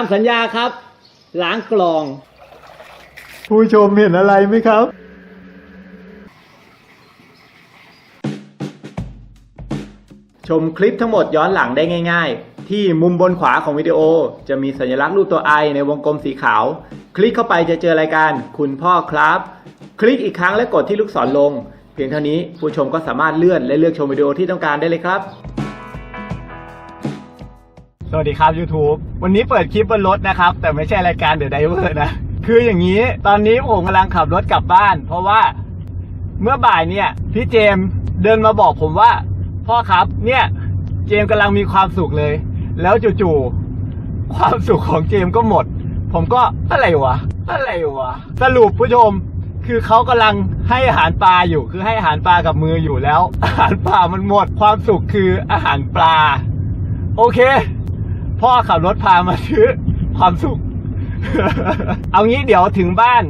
ามสัญญาครับ ล้างกลอง ผู้ชมเห็นอะไรไหมครับ ชมคลิปทั้งหมดย้อนหลังได้ง่าย ๆ ที่มุมบนขวาของวิดีโอ จะมีสัญลักษณ์รูปตัวไอในวงกลมสีขาว คลิกเข้าไปจะเจอรายการคุณพ่อครับ คลิกอีกครั้งและกดที่ลูกศรลง เพียงเท่านี้ผู้ชมก็สามารถเลื่อนและเลือกชมวิดีโอที่ต้องการได้เลยครับ สวัสดีครับ YouTube วันนี้เปิดคลิปบนรถนะครับ แต่ไม่ใช่รายการเดอะไดเวอร์นะ คืออย่างนี้ตอนนี้ผมกำลังขับรถกลับบ้าน เพราะว่าเมื่อบ่ายเนี่ย พี่เจมเดินมาบอกผมว่า พ่อครับเนี่ยเจมกำลังมีความสุขเลย แล้วจู่ๆความสุขของเจมก็หมด ผมก็อะไรวะอะไรวะสรุปผู้ชมคือเขากำลังให้อาหารปลาอยู่ คือให้อาหารปลากับมืออยู่แล้ว อาหารปลามันหมดความสุขคืออาหารปลา โอเค พ่อขับรถพามาซื้อความสุข เอางี้เดี๋ยวถึงบ้าน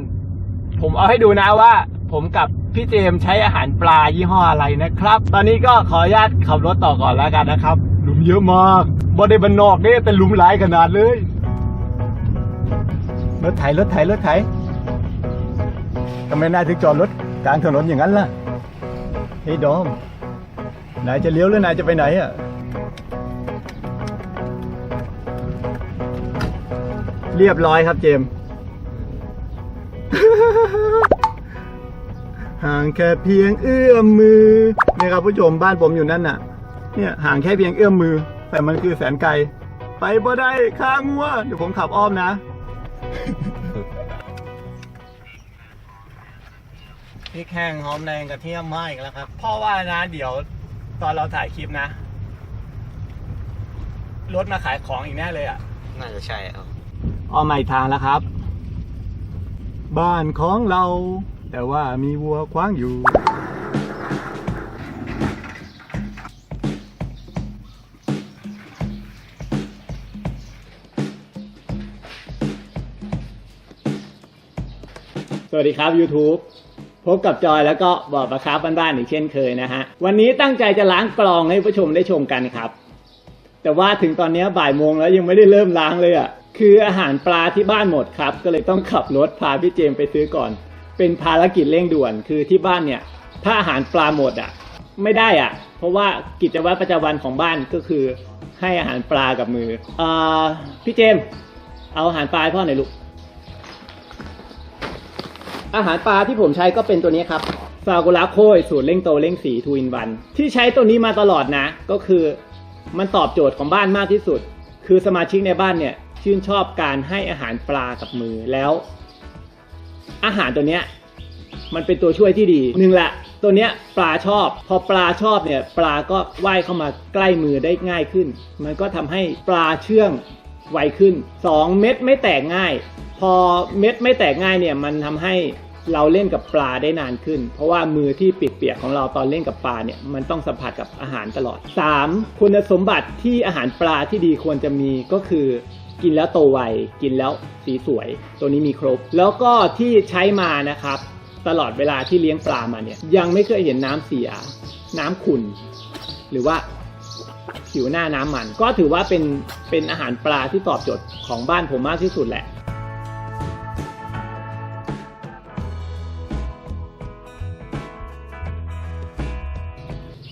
ผมเอาให้ดูนะว่า ผมกับพี่เจมใช้อาหารปลายี่ห้ออะไรนะครับ ตอนนี้ก็ขออนุญาตขับรถต่อก่อนแล้วกันนะครับ หลุมเยอะมากบอได้บันนอกเนี่ยแต่หลุมหลายขนาดเลยรถไถรถไถรถไถทำไมนายถึงจอดรถกลางถนนอย่างนั้นล่ะเฮ้ยดอมนายจะเลี้ยวหรือนายจะไปไหนอะ เรียบร้อยครับเจม ห่างแค่เพียงเอื้อมมือเนี่ยครับผู้ชมบ้านผมอยู่นั่นน่ะ เนี่ยห่างแค่เพียงเอื้อมมือ แต่มันคือแสนไกล ไปบ่ได้ข้างัวเดี๋ยวผมขับอ้อมนะ พริกแห้งหอมแดงกระเทียมมาอีกแล้วครับเพราะว่านะเดี๋ยวตอนเราถ่ายคลิปนะ รถมาขายของอีกแน่เลยอะ น่าจะใช่ครับ ออกมาอีกทางแล้วครับ บ้านของเรา แต่ว่ามีวัวคว้างอยู่ สวัสดีครับ YouTube พบกับจอยแล้วก็บอกประครับบ้านๆอีกเช่นเคยนะฮะ วันนี้ตั้งใจจะล้างกลองให้ผู้ชมได้ชมกันครับ แต่ว่าถึงตอนนี้บ่ายโมงแล้วยังไม่ได้เริ่มล้างเลยอะ่ะ คืออาหารปลาที่บ้านหมดครับ ก็เลยต้องขับรถพาพี่เจมไปซื้อก่อน เป็นภารกิจเร่งด่วนคือที่บ้านเนี่ย ถ้าอาหารปลาหมดอะ่ะ ไม่ได้อะ่ะ เพราะว่ากิจวัตรประจำวันของบ้านก็คือให้อาหารปลากับมืออ่าพี่เจม เอาอาหารปลาให้พ่อหน่อยลูกอาหารปลาที่ผมใช้ก็เป็นตัวนี้ครับซากุระโคยสูตรเร่งโตเร่งสีทูอินวัน ที่ใช้ตัวนี้มาตลอดนะ ก็คือมันตอบโจทย์ของบ้านมากที่สุด คือสมาชิกในบ้านเนี่ย ชื่นชอบการให้อาหารปลากับมือแล้ว อาหารตัวเนี้ยมันเป็นตัวช่วยที่ดีหนึ่งละตัวเนี้ยปลาชอบ พอปลาชอบเนี่ยปลาก็ว่ายเข้ามาใกล้มือได้ง่ายขึ้น มันก็ทำให้ปลาเชื่องไวขึ้นสองเม็ดไม่แตกง่าย พอเม็ดไม่แตกง่ายเนี่ยมันทำให้เราเล่นกับปลาได้นานขึ้น เพราะว่ามือที่เปียกๆของเราตอนเล่นกับปลาเนี่ยมันต้องสัมผัสกับอาหารตลอด 3. คุณสมบัติที่อาหารปลาที่ดีควรจะมีก็คือ กินแล้วโตไวกินแล้วสีสวย ตัวนี้มีครบ แล้วก็ที่ใช้มานะครับ ตลอดเวลาที่เลี้ยงปลามาเนี่ย ยังไม่เคยเห็นน้ำเสีย น้ำขุ่นหรือว่าผิวหน้าน้ำมัน ก็ถือว่าเป็นเป็นอาหารปลาที่ตอบโจทย์ของบ้านผมมากที่สุดแหละ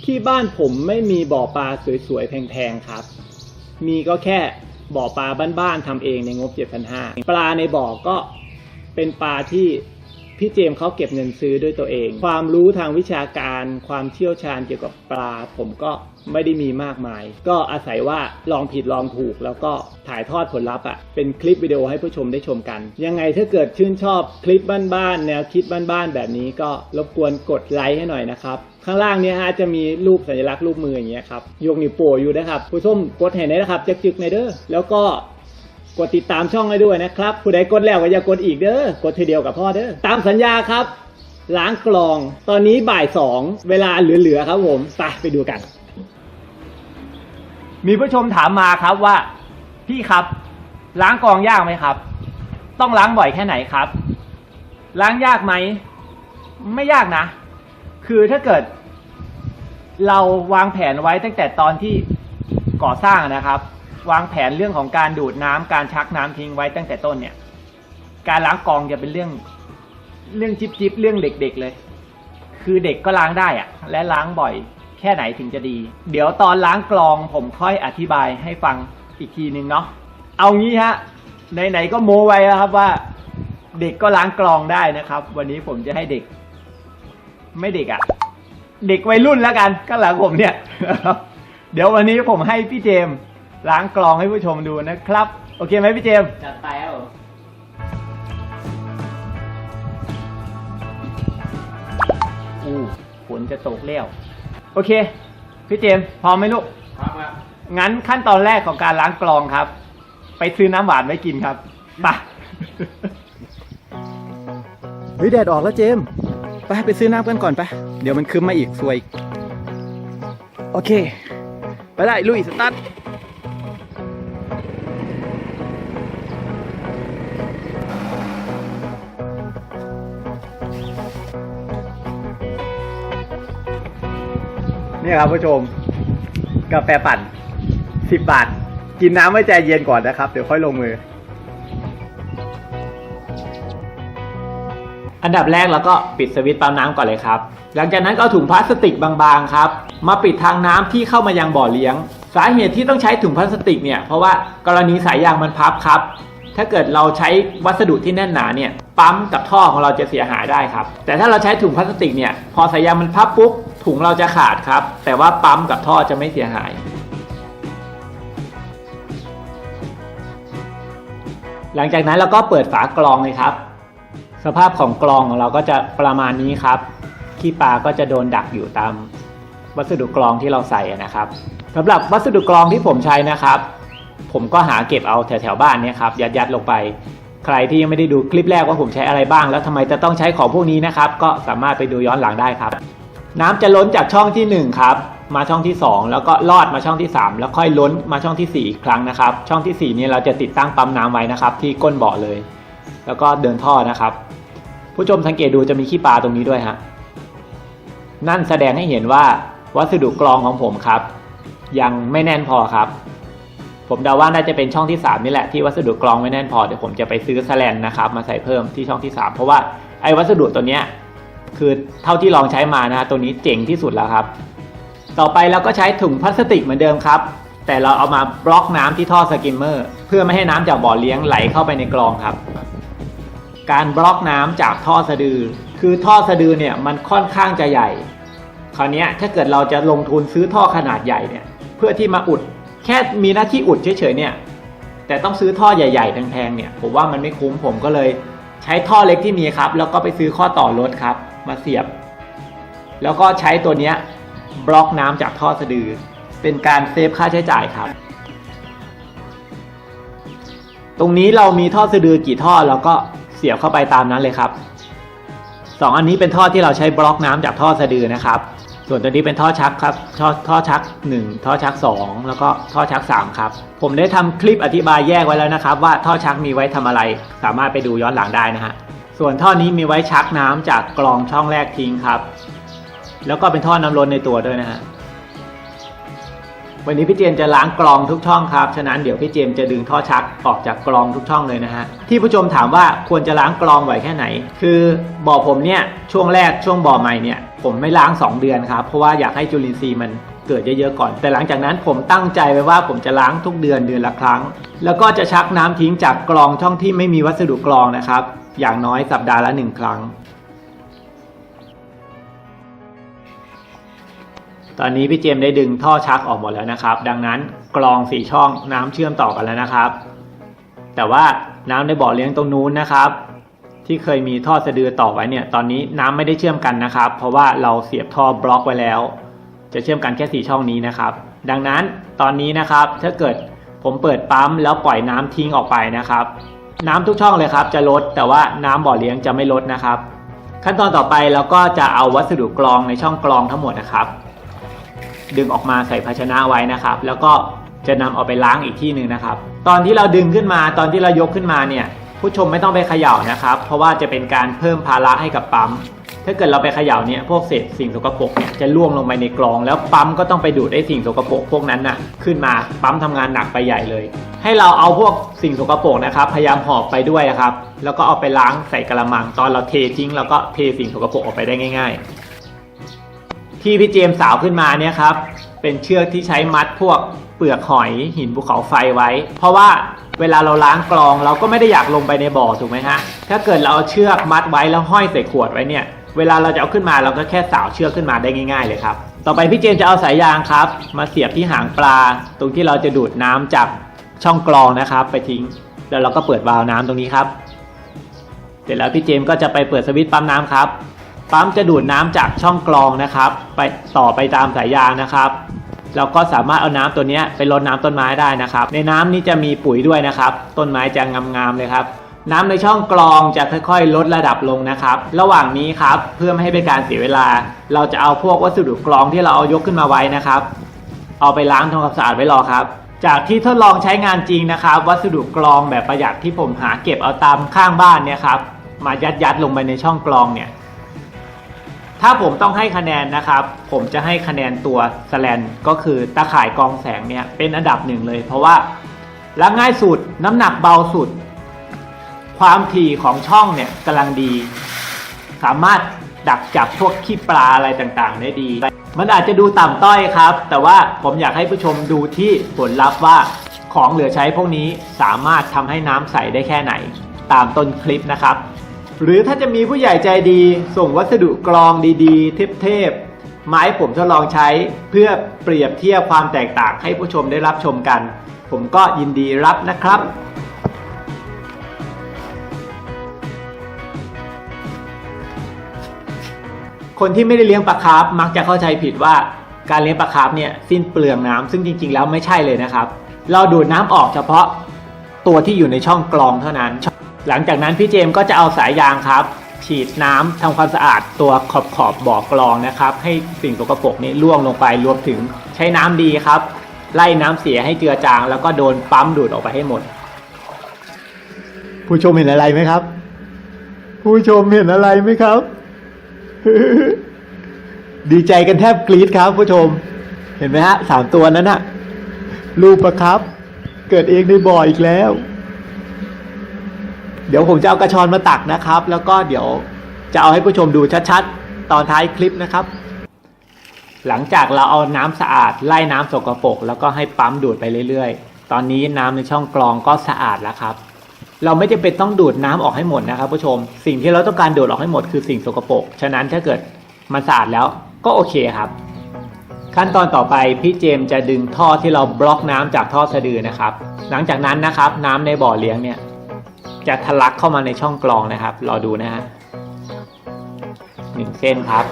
ที่บ้านผมไม่มีบ่อปลาสวยๆแพงๆครับ มีก็แค่ บ่อปลาบ้านๆทำเองในงบ 7,500 ปลาในบ่อก็เป็นปลาที่ พี่เจมส์เขาเก็บเงินซื้อด้วยตัวเอง ความรู้ทางวิชาการความเชี่ยวชาญเกี่ยวกับปลา ผมก็ไม่ได้มีมากมาย ก็อาศัยว่าลองผิดลองถูก แล้วก็ถ่ายทอดผลลัพธ์อะเป็นคลิปวิดีโอให้ผู้ชมได้ชมกัน ยังไงถ้าเกิดชื่นชอบคลิปบ้านๆแนวคิดบ้านๆแบบนี้ก็รบกวนกดไลค์ให้หน่อยนะครับข้างล่างเนี้ฮะจะมีรูปสัญลักษณ์รูปมืออย่างเงี้ยครับยกนิ้วโป้อยู่นะครับผู้ชมกดเห็นได้นะครับจึกๆในเด้อแล้วก็ กดติดตามช่องให้ด้วยนะครับ ผู้ใดกดแล้วก็อย่ากดอีกเด้อกดทีเดียวกับพ่อเด้อตามสัญญาครับ ล้างกลอง ตอนนี้บ่ายสองเวลาเหลือๆครับผมไปไปดูกัน มีผู้ชมถามมาครับว่า พี่ครับ ล้างกลองยากไหมครับ ต้องล้างบ่อยแค่ไหนครับ ล้างยากไหมไม่ยากนะ คือถ้าเกิด เราวางแผนไว้ตั้งแต่ตอนที่ก่อสร้างนะครับ วางแผนเรื่องของการดูดน้ำการชักน้ำทิ้งไว้ตั้งแต่ต้นเนี่ย การล้างกรองจะเป็นเรื่องเรื่องจิบจิบเรื่องเด็กๆเลย คือเด็กก็ล้างได้อะและล้างบ่อยแค่ไหนถึงจะดี เดี๋ยวตอนล้างกรองผมค่อยอธิบายให้ฟังอีกทีนึงเนาะเอางี้ฮะไหนๆก็โม้ไว้แล้วครับว่า เด็กก็ล้างกรองได้นะครับ วันนี้ผมจะให้เด็ก ไม่เด็กอะ่ะ เด็กวัยรุ่นแล้วกันก็หลังผมเนี่ย เดี๋ยววันนี้ผมให้พี่เจมส์ ล้างกรองให้ผู้ชมดูนะครับ โอเคไหมพี่เจมส์จัดไปครับผมอู้ฝนจะตกแล้ว โอเค พี่เจมส์พร้อมไหมลูก ครับครับงั้นขั้นตอนแรกของการล้างกรองครับ ไปซื้อน้ำหวานไว้กินครับไป เฮ้ยแดดออกแล้วเจมส์ไปไปซื้อน้ำกันก่อนไป เดี๋ยวมันคืมมาอีกสวยโอเค ไปได้ลุยสตาร์ท นี่ครับผู้ชม กาแฟปั่นสิบบาท กินน้ำไว้ใจเย็นก่อนนะครับ เดี๋ยวค่อยลงมือ อันดับแรกเราก็ปิดสวิตช์ปั๊มน้ำก่อนเลยครับ หลังจากนั้นก็เอาถุงพลาสติกบางๆครับ มาปิดทางน้ำที่เข้ามายังบ่อเลี้ยง สาเหตุที่ต้องใช้ถุงพลาสติกเนี่ยเพราะว่ากรณีสายยางมันพับครับ ถ้าเกิดเราใช้วัสดุที่แน่นหนาเนี่ยปั๊มกับท่อของเราจะเสียหายได้ครับ แต่ถ้าเราใช้ถุงพลาสติกเนี่ยพอสายยางมันพับปุ๊บ ถุงเราจะขาดครับ แต่ว่าปั๊มกับท่อจะไม่เสียหาย หลังจากนั้นเราก็เปิดฝากรองเลยครับ สภาพของกรองของเราก็จะประมาณนี้ครับขี้ปลาก็จะโดนดักอยู่ตามวัสดุกรองที่เราใส่นะครับสำหรับวัสดุกรองที่ผมใช้นะครับ ผมก็หาเก็บเอาแถวๆบ้านเนี่ยครับยัดยัดลงไป ใครที่ยังไม่ได้ดูคลิปแรกว่าผมใช้อะไรบ้าง แล้วทำไมจะต้องใช้ของพวกนี้นะครับ ก็สามารถไปดูย้อนหลังได้ครับ น้ำจะล้นจากช่องที่หนึ่งครับ มาช่องที่สองแล้วก็ลอดมาช่องที่สามแล้วค่อยล้นมาช่องที่สี่อีกครั้งนะครับ ช่องที่สี่นี่เราจะติดตั้งปั๊มน้ำไว้นะครับ ที่ก้นบ่อเลย แล้วก็เดินท่อนะครับ ผู้ชมสังเกตดูจะมีขี้ปลาตรงนี้ด้วยฮะนั่นแสดงให้เห็นว่าวัสดุกรองของผมครับ ยังไม่แน่นพอครับ ผมเดาว่าน่าจะเป็นช่องที่ 3 นี่แหละที่วัสดุกรองไม่แน่นพอเดี๋ยวผมจะไปซื้อแสลนนะครับ มาใส่เพิ่มที่ช่องที่ 3 เพราะว่าไอ้วัสดุตัวเนี้ย คือเท่าที่ลองใช้มานะตัวนี้เจ๋งที่สุดแล้วครับ ต่อไปเราก็ใช้ถุงพลาสติกเหมือนเดิมครับ แต่เราเอามาบล็อกน้ำที่ท่อสกิมเมอร์เพื่อไม่ให้น้ำจากบ่อเลี้ยงไหลเข้าไปในกรองครับ การบล็อกน้ำจากท่อสะดือ คือท่อสะดือเนี่ยมันค่อนข้างจะใหญ่ คราวนี้ถ้าเกิดเราจะลงทุนซื้อท่อขนาดใหญ่เนี่ยเพื่อที่มาอุดแค่มีหน้าที่อุดเฉยๆเนี่ยแต่ต้องซื้อท่อใหญ่ๆแพงๆเนี่ยผมว่ามันไม่คุ้มผมก็เลย ใช้ท่อเล็กที่มีครับ แล้วก็ไปซื้อข้อต่อรถครับ มาเสียบ แล้วก็ใช้ตัวเนี้ยบล็อกน้ำจากท่อสะดือ เป็นการเซฟค่าใช้จ่ายครับ ตรงนี้เรามีท่อสะดือกี่ท่อเราก็เสียบเข้าไปตามนั้นเลยครับสองอันนี้เป็นท่อที่เราใช้บล็อกน้ำจากท่อสะดือนะครับ ส่วนตัวนี้เป็นท่อชักครับ ท่อท่อชัก 1 ท่อชัก 2 แล้วก็ท่อชัก 3 ครับ ผมได้ทำคลิปอธิบายแยกไว้แล้วนะครับ ว่าท่อชักมีไว้ทำอะไร สามารถไปดูย้อนหลังได้นะฮะ ส่วนท่อนี้มีไว้ชักน้ำจากกรองช่องแรกทิ้งครับ แล้วก็เป็นท่อน้ำล้นในตัวด้วยนะฮะวันนี้พี่เจมส์จะล้างกรองทุกช่องครับ ฉะนั้นเดี๋ยวพี่เจมส์จะดึงท่อชักออกจากกรองทุกช่องเลยนะฮะ ที่ผู้ชมถามว่าควรจะล้างกรองไหวแค่ไหน คือบ่อผมเนี่ยช่วงแรกช่วงบ่อใหม่เนี่ยผมไม่ล้าง 2 เดือนครับ เพราะว่าอยากให้จุลินทรีย์มันเกิดเยอะๆก่อน แต่หลังจากนั้นผมตั้งใจไว้ว่าผมจะล้างทุกเดือนเดือนละครั้ง แล้วก็จะชักน้ำทิ้งจากกรองช่องที่ไม่มีวัสดุกรองนะครับ อย่างน้อยสัปดาห์ละหนึ่งครั้ง ตอนนี้พี่เจมได้ดึงท่อชักออกหมดแล้วนะครับ ดังนั้นกรองสี่ช่องน้ำเชื่อมต่อกันแล้วนะครับ แต่ว่าน้ำในบ่อเลี้ยงตรงนู้นนะครับ ที่เคยมีท่อสะดือต่อไว้เนี่ย ตอนนี้น้ำไม่ได้เชื่อมกันนะครับ เพราะว่าเราเสียบท่อบล็อกไว้แล้ว จะเชื่อมกันแค่สี่ช่องนี้นะครับ ดังนั้นตอนนี้นะครับถ้าเกิดผมเปิดปั๊มแล้วปล่อยน้ำทิ้งออกไปนะครับ น้ำทุกช่องเลยครับ จะลดแต่ว่าน้ำบ่อเลี้ยงจะไม่ลดนะครับ ขั้นตอนต่อไปเราก็จะเอาวัสดุกรองในช่องกรองทั้งหมดนะครับ ดึงออกมาใส่ภาชนะไว้นะครับ แล้วก็จะนำเอาไปล้างอีกที่หนึ่งนะครับ ตอนที่เราดึงขึ้นมาตอนที่เรายกขึ้นมาเนี่ย ผู้ชมไม่ต้องไปเขย่านะครับ เพราะว่าจะเป็นการเพิ่มภาระให้กับปั๊ม ถ้าเกิดเราไปเขย่าเนี่ยพวกเศษสิ่งสกปรกเนี่ยจะล่วงลงไปในกรอง แล้วปั๊มก็ต้องไปดูดไอ้สิ่งสกปรกพวกนั้นน่ะขึ้นมาปั๊มทำงานหนักไปใหญ่เลย ให้เราเอาพวกสิ่งสกปรกนะครับ พยายามหอบไปด้วยครับ แล้วก็เอาไปล้างใส่กระมังตอนเราเททิ้งเราก็เทสิ่งสกปรกออกไปได้ง่าย ๆ ที่พี่เจมส์สาวขึ้นมาเนี่ยครับเป็นเชือกที่ใช้มัดพวกเปลือกหอยหินภูเขาไฟไว้ เพราะว่าเวลาเราล้างกรองเราก็ไม่ได้อยากลงไปในบ่อถูกไหมฮะถ้าเกิดเราเอาเชือกมัดไว้แล้วห้อยใส่ขวดไว้เนี่ย เวลาเราจะเอาขึ้นมาเราก็แค่สาวเชือกขึ้นมาได้ง่าย ๆ เลยครับ ต่อไปพี่เจมจะเอาสายยางครับ มาเสียบที่หางปลา ตรงที่เราจะดูดน้ำจากช่องกรองนะครับ ไปทิ้ง แล้วเราก็เปิดวาล์วน้ำตรงนี้ครับ เสร็จแล้วพี่เจมก็จะไปเปิดสวิตช์ปั๊มน้ำครับปั๊มจะดูดน้ำจากช่องกรองนะครับ ไปต่อไปตามสายยางนะครับเราก็สามารถเอาน้ำตัวนี้ไปรดน้ำต้นไม้ได้นะครับ ในน้ำนี้จะมีปุ๋ยด้วยนะครับ ต้นไม้จะงามๆเลยครับ น้ำในช่องกรองจะค่อยๆ ลดระดับลงนะครับ ระหว่างนี้ครับเพื่อไม่ให้เป็นการเสียเวลา เราจะเอาพวกวัสดุกรองที่เราเอายกขึ้นมาไว้นะครับ เอาไปล้างทำความสะอาดไว้รอครับ จากที่ทดลองใช้งานจริงนะครับ วัสดุกรองแบบประหยัดที่ผมหาเก็บเอาตามข้างบ้านเนี่ยครับมายัดยัดๆลงไปในช่องกรองเนี่ย ถ้าผมต้องให้คะแนนนะครับ ผมจะให้คะแนนตัวสแลนก็คือตาข่ายกรองแสงเนี่ยเป็นอันดับหนึ่งเลย เพราะว่าล้างง่ายสุดน้ำหนักเบาสุด ความถี่ของช่องเนี่ยกำลังดี สามารถดักจับพวกขี้ปลาอะไรต่างๆ ได้ดี มันอาจจะดูต่ำต้อยครับ แต่ว่าผมอยากให้ผู้ชมดูที่ผลลัพธ์ว่าของเหลือใช้พวกนี้สามารถทำให้น้ำใสได้แค่ไหน ตามต้นคลิปนะครับ หรือถ้าจะมีผู้ใหญ่ใจดี ส่งวัสดุกรองดีๆ เทพๆมาให้ผมทดลองใช้เพื่อเปรียบเทียบความแตกต่างให้ผู้ชมได้รับชมกัน ผมก็ยินดีรับนะครับ คนที่ไม่ได้เลี้ยงปลาคาร์ฟมักจะเข้าใจผิดว่าการเลี้ยงปลาคาร์ฟเนี่ยสิ้นเปลืองน้ำซึ่งจริง ๆ แล้วไม่ใช่เลยนะครับ เราดูดน้ำออกเฉพาะตัวที่อยู่ในช่องกรองเท่านั้น หลังจากนั้นพี่เจมก็จะเอาสายยางครับ ฉีดน้ำทำความสะอาดตัวขอบขอบบ่อกรองนะครับ ให้สิ่งสกปรกนี้ล่วงลงไปรวมถึงใช้น้ำดีครับ ไล่น้ำเสียให้เจือจาง แล้วก็โดนปั๊มดูดออกไปให้หมด ผู้ชมเห็นอะไรไหมครับ ผู้ชมเห็นอะไรไหมครับ ดีใจกันแทบกรี๊ดครับผู้ชม เห็นไหมฮะสามตัวนั้นน่ะลูกประครับ เกิดเองในบ่ออีกแล้ว เดี๋ยวผมจะเอากระชอนมาตักนะครับ แล้วก็เดี๋ยวจะเอาให้ผู้ชมดูชัดๆ ตอนท้ายคลิปนะครับ หลังจากเราเอาน้ำสะอาดไล่น้ำสกปรกแล้วก็ให้ปั๊มดูดไปเรื่อยๆ ตอนนี้น้ำในช่องกรองก็สะอาดแล้วครับ เราไม่จำเป็นต้องดูดน้ำออกให้หมดนะครับผู้ชม สิ่งที่เราต้องการดูดออกให้หมดคือสิ่งสกปรก ฉะนั้นถ้าเกิดมันสะอาดแล้วก็โอเคครับ ขั้นตอนต่อไปพี่เจมจะดึงท่อที่เราบล็อกน้ำจากท่อสะดือนะครับ หลังจากนั้นนะครับ น้ำในบ่อเลี้ยงเนี่ยจะทะลักเข้ามาในช่องกรองนะครับ รอดูนะฮะหนึ่งเส้นครับ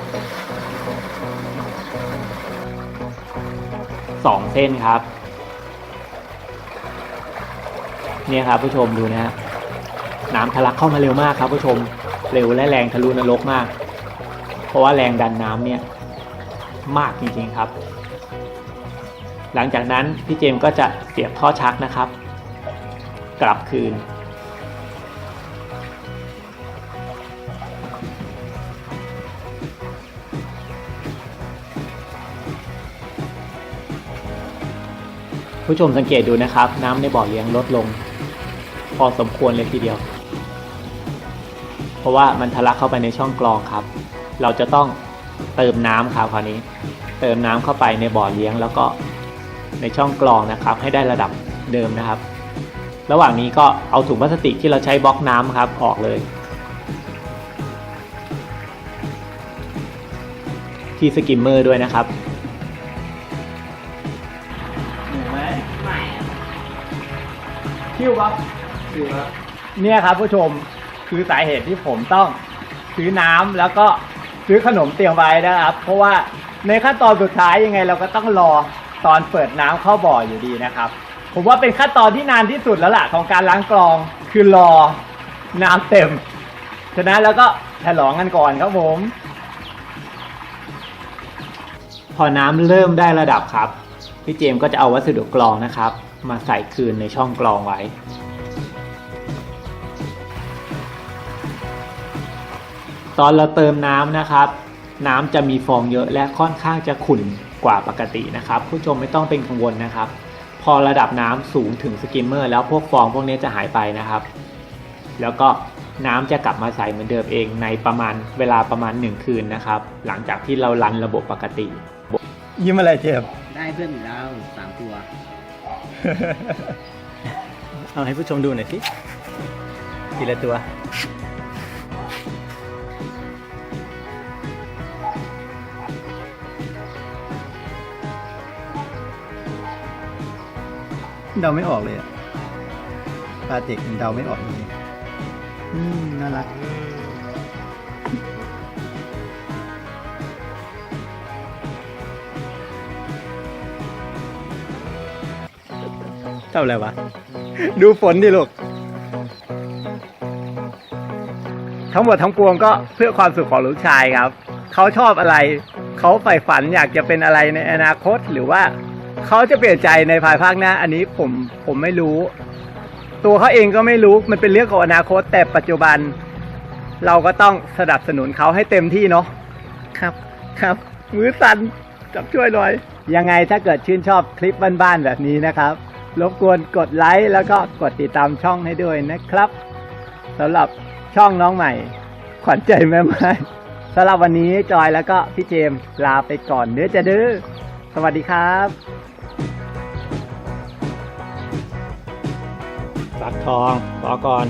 สองเส้นครับ เนี่ยครับผู้ชมดูนะฮะน้ำทะลักเข้ามาเร็วมากครับผู้ชมเร็วและแรงทะลุนรกมาก เพราะว่าแรงดันน้ำเนี่ยมากจริงๆครับ หลังจากนั้นพี่เจมก็จะเสียบท่อชักนะครับ กลับคืน ผู้ชมสังเกตดูนะครับ น้ำในบ่อเลี้ยงลดลง พอสมควรเลยทีเดียว เพราะว่ามันทะลักเข้าไปในช่องกรองครับ เราจะต้องเติมน้ำครับคราวนี้ เติมน้ำเข้าไปในบ่อเลี้ยง แล้วก็ในช่องกรองนะครับ ให้ได้ระดับเดิมนะครับ ระหว่างนี้ก็เอาถุงพลาสติกที่เราใช้บล็อกน้ำครับออกเลย ที่สกิมเมอร์ด้วยนะครับหนูไหมไม่คิวครับ คิวครับเนี่ยครับผู้ชมคือสาเหตุที่ผมต้องซื้อน้ำแล้วก็ซื้อขนมเตรียมไว้นะครับ เพราะว่าในขั้นตอนสุดท้ายยังไง เราก็ต้องรอตอนเปิดน้ำเข้าบ่ออยู่ดีนะครับ ผมว่าเป็นขั้นตอนที่นานที่สุดแล้วล่ะของการล้างกรองคือรอน้ำเต็ม ฉะนั้นแล้วก็ฉลองกันก่อนครับผม พอน้ำเริ่มได้ระดับครับ พี่เจมส์ก็จะเอาวัสดุกรองนะครับ มาใส่คืนในช่องกรองไว้ ตอนเราเติมน้ำนะครับ น้ำจะมีฟองเยอะและค่อนข้างจะขุ่นกว่าปกตินะครับ ผู้ชมไม่ต้องเป็นกังวลนะครับ พอระดับน้ำสูงถึงสกิมเมอร์แล้วพวกฟองพวกนี้จะหายไปนะครับ แล้วก็น้ำจะกลับมาใสเหมือนเดิมเองในประมาณเวลาประมาณ 1 คืนนะครับ หลังจากที่เรารันระบบปกติ ยิ้มอะไรเจมได้เพื่อนอีกแล้วสามตัว เอาให้ผู้ชมดูหน่อยสิทีละตัว เดาไม่ออกเลยอะปลาเด็กเดาไม่ออกเลยอืมน่ารักเท่าอะไรวะ ดูฝนดิลูก ทั้งหมดทั้งปวงก็เพื่อความสุขของลูกชายครับ เขาชอบอะไร เขาใฝ่ฝันอยากจะเป็นอะไรในอนาคตหรือว่า เขาจะเปลี่ยนใจในภายภาคหน้า อันนี้ผมผมไม่รู้ ตัวเขาเองก็ไม่รู้มันเป็นเรื่องของอนาคต แต่ปัจจุบัน เราก็ต้องสนับสนุนเขาให้เต็มที่เนาะครับครับมือสั่นจับช่วยหน่อย ยังไงถ้าเกิดชื่นชอบคลิปบ้านๆแบบนี้นะครับ รบกวนกดไลค์แล้วก็กดติดตามช่องให้ด้วยนะครับสำหรับช่องน้องใหม่ ขวัญใจแม่ไม้สำหรับวันนี้จอยแล้วก็พี่เจมส์ลาไปก่อนเด้อจะเด้อสวัสดีครับ สักทองรอก่อน